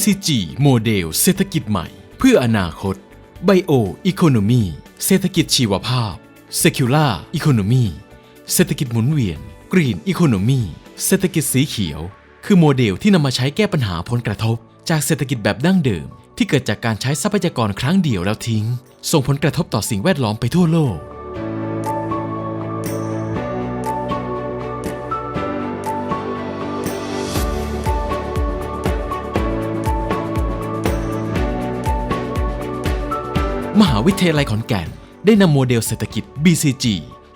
BCG โมเดลเศรษฐกิจใหม่ เพื่ออนาคต Bio Economy เศรษฐกิจชีวภาพ Secular Economy เศรษฐกิจหมุนเวียน Green Economy เศรษฐกิจสีเขียว คือโมเดลที่นำมาใช้แก้ปัญหาผลกระทบ จากเศรษฐกิจแบบดั้งเดิม ที่เกิดจากการใช้ทรัพยากรครั้งเดียวแล้วทิ้ง ส่งผลกระทบต่อสิ่งแวดล้อมไปทั่วโลก มหาวิทยาลัยขอนแก่น ได้นำโมเดลเศรษฐกิจ BCG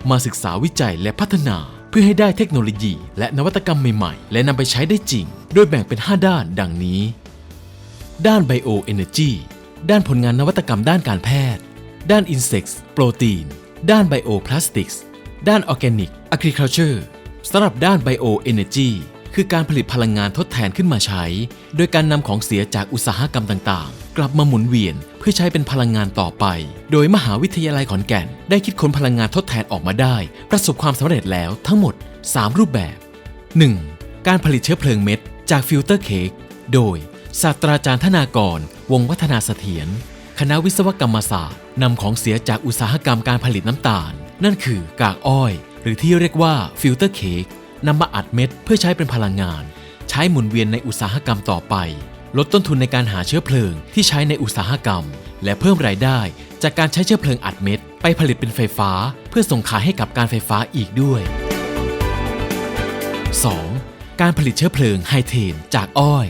มาศึกษาวิจัยและพัฒนา เพื่อให้ได้เทคโนโลยี และนวัตกรรมใหม่ๆ และนำไปใช้ได้จริง โดยแบ่งเป็น 5 ด้านดังนี้ ด้าน Bioenergy ด้านผลงานนวัตกรรมด้านการแพทย์ ด้าน Insects โปรตีน ด้าน Bioplastics ด้าน Organic Agriculture สำหรับด้าน Bioenergy คือการผลิตพลังงานทดแทนขึ้นมาใช้ โดยการนำของเสียจากอุตสาหกรรมต่างๆ กลับมาหมุนเวียนเพื่อใช้เป็นพลังงานต่อไป โดยมหาวิทยาลัยขอนแก่น ได้คิดค้นพลังงานทดแทนออกมาได้ ประสบความสำเร็จแล้วทั้งหมด 3 รูปแบบ 1. การผลิตเชื้อเพลิงเม็ด จากฟิลเตอร์เค้กโดยศาสตราจารย์ธนากร วงวัฒนาเสถียรคณะวิศวกรรมศาสตร์นำของเสียจากอุตสาหกรรมการผลิตน้ำตาล นั่นคือกากอ้อย หรือที่เรียกว่าฟิลเตอร์เค้กนำมาอัดเม็ดเพื่อใช้เป็นพลังงาน ใช้หมุนเวียนในอุตสาหกรรมต่อไป ลดต้นทุนในการหาเชื้อเพลิงที่ใช้ในอุตสาหกรรม และเพิ่มรายได้ จากการใช้เชื้อเพลิงอัดเม็ด ไปผลิตเป็นไฟฟ้า เพื่อส่งขายให้กับการไฟฟ้าอีกด้วย 2. การผลิตเชื้อเพลิงไฮเทนจากอ้อย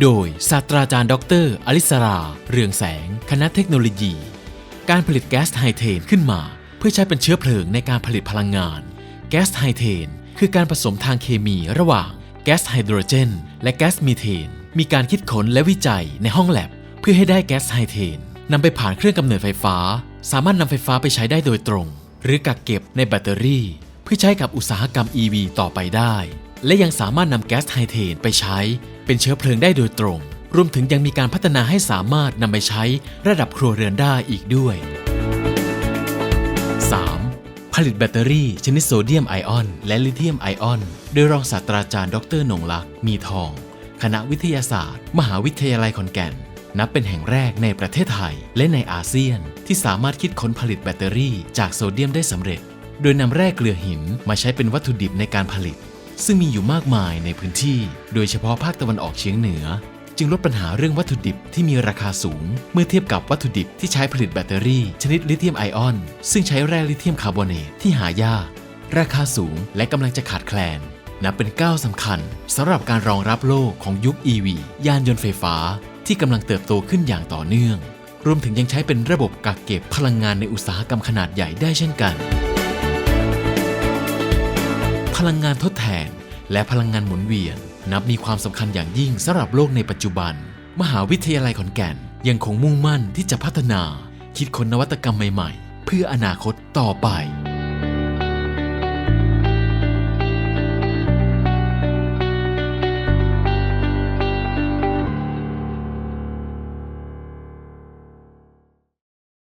โดยศาสตราจารย์ดอกเตอรอลิสรา เรืองแสง คณะเทคโนโลยี การผลิตแก๊สไฮเทนขึ้นมา เพื่อใช้เป็นเชื้อเพลิงในการผลิตพลังงาน แก๊สไฮเทนคือการผสมทางเคมีระหว่างแก๊สไฮโดรเจน และแก๊สมีเทน มีการคิดค้นและวิจัยในห้องแลบ เพื่อให้ได้แก๊สไฮเทนนำไปผ่านเครื่องกำเนิดไฟฟ้า สามารถนำไฟฟ้าไปใช้ได้โดยตรง หรือกักเก็บในแบตเตอรี่ เพื่อใช้กับอุตสาหกรรม EV ต่อไปได้ และยังสามารถนำแก๊สไฮเทนไปใช้ เป็นเชื้อเพลิงได้โดยตรง รวมถึงยังมีการพัฒนาให้สามารถนำไปใช้ระดับครัวเรือนได้อีกด้วย 3. ผลิตแบตเตอรี่ ชนิดโซเดียมไอออน และลิเธียมไอออน โดยรองศาสตราจารย์ ดรหนงลักษ์มีทอง คณะวิทยาศาสตร์ มหาวิทยาลัยขอนแก่น นับเป็นแห่งแรกในประเทศไทยและในอาเซียน ที่สามารถคิดค้นผลิตแบตเตอรี่จากโซเดียมได้สำเร็จ โดยนำแร่เกลือหินมาใช้เป็นวัตถุดิบในการผลิต ซึ่งมีอยู่มากมายในพื้นที่ โดยเฉพาะภาคตะวันออกเฉียงเหนือ จึงลดปัญหาเรื่องวัตถุดิบที่มีราคาสูง เมื่อเทียบกับวัตถุดิบที่ใช้ผลิตแบตเตอรี่ ชนิดลิเธียมไอออน ซึ่งใช้แร่ลิเธียมคาร์บอเนตที่หายากราคาสูงและกำลังจะขาดแคลน นับเป็นก้าวสำคัญสำหรับการรองรับโลกของยุค EV ยานยนต์ไฟฟ้าที่กำลังเติบโตขึ้นอย่างต่อเนื่อง รวมถึงยังใช้เป็นระบบกักเก็บพลังงานในอุตสาหกรรมขนาดใหญ่ได้เช่นกัน พลังงานทดแทน และพลังงานหมุนเวียน นับมีความสำคัญอย่างยิ่งสำหรับโลกในปัจจุบัน มหาวิทยาลัยขอนแก่นยังคงมุ่งมั่นที่จะพัฒนา คิดค้นนวัตกรรมใหม่ ๆ เพื่ออนาคตต่อไป